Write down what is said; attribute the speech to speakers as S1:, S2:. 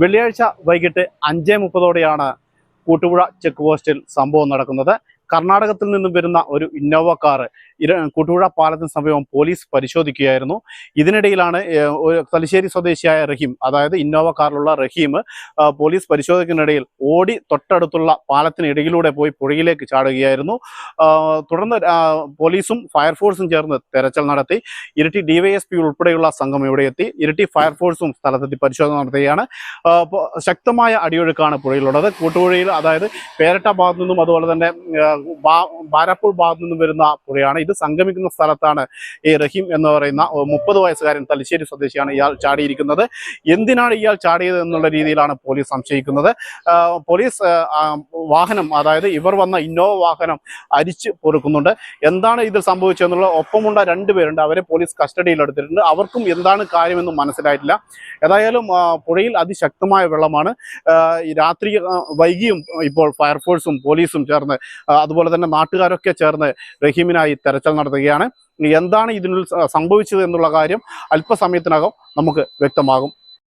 S1: വെള്ളിയാഴ്ച വൈകിട്ട് അഞ്ചേ മുപ്പതോടെയാണ് കൂട്ടുപുഴ ചെക്ക് പോസ്റ്റിൽ സംഭവം നടക്കുന്നത്. കർണാടകത്തിൽ നിന്നും വരുന്ന ഒരു ഇന്നോവ കാർ കുട്ടുപുഴ പാലത്തിന് സമീപം പോലീസ് പരിശോധിക്കുകയായിരുന്നു. ഇതിനിടയിലാണ് തലശ്ശേരി സ്വദേശിയായ റഹീം അതായത് ഇന്നോവ കാറിലുള്ള റഹീം പോലീസ് പരിശോധിക്കുന്നിടയിൽ ഓടി തൊട്ടടുത്തുള്ള പാലത്തിനിടയിലൂടെ പോയി പുഴയിലേക്ക് ചാടുകയായിരുന്നു. തുടർന്ന് പോലീസും ഫയർഫോഴ്സും ചേർന്ന് തെരച്ചിൽ നടത്തി. ഇരട്ടി ഡിവൈഎസ്പി ഉൾപ്പെടെയുള്ള സംഘം ഇവിടെ എത്തി. ഇരട്ടി ഫയർഫോഴ്സും സ്ഥലത്തെത്തി പരിശോധന നടത്തുകയാണ്. ശക്തമായ അടിയൊഴുക്കാണ് പുഴയിലുള്ളത്. കൂട്ടുപുഴയിൽ അതായത് പേരട്ട ഭാഗത്തു നിന്നും അതുപോലെ തന്നെ ബാരാപ്പൂർ ഭാഗത്തു നിന്നും വരുന്ന പുഴയാണ്. ഇത് സംഗമിക്കുന്ന സ്ഥലത്താണ് ഈ റഹീം എന്ന് പറയുന്ന മുപ്പത് വയസ്സുകാരൻ തലശ്ശേരി സ്വദേശിയാണ് ഇയാൾ ചാടിയിരിക്കുന്നത്. എന്തിനാണ് ഇയാൾ ചാടിയത് എന്നുള്ള രീതിയിലാണ് പോലീസ് സംശയിക്കുന്നത്. പോലീസ് വാഹനം അതായത് ഇവർ വന്ന ഇന്നോവ വാഹനം അരിച്ച് പൊറുക്കുന്നുണ്ട്. എന്താണ് ഇതിൽ സംഭവിച്ചതെന്നുള്ള ഒപ്പമുണ്ട രണ്ടുപേരുണ്ട് അവരെ പോലീസ് കസ്റ്റഡിയിൽ എടുത്തിട്ടുണ്ട്. അവർക്കും എന്താണ് കാര്യമെന്ന് മനസ്സിലായിട്ടില്ല. ഏതായാലും പുഴയിൽ അതിശക്തമായ വെള്ളമാണ്. രാത്രി വൈകിയും ഇപ്പോൾ ഫയർഫോഴ്സും പോലീസും ചേർന്ന് ആ, അതുപോലെ തന്നെ നാട്ടുകാരൊക്കെ ചേർന്ന് റഹീമിനായി തെരച്ചിൽ നടത്തുകയാണ്. എന്താണ് ഇതിനുള്ളിൽ സംഭവിച്ചത് എന്നുള്ള കാര്യം അല്പസമയത്തിനകം നമുക്ക് വ്യക്തമാകും.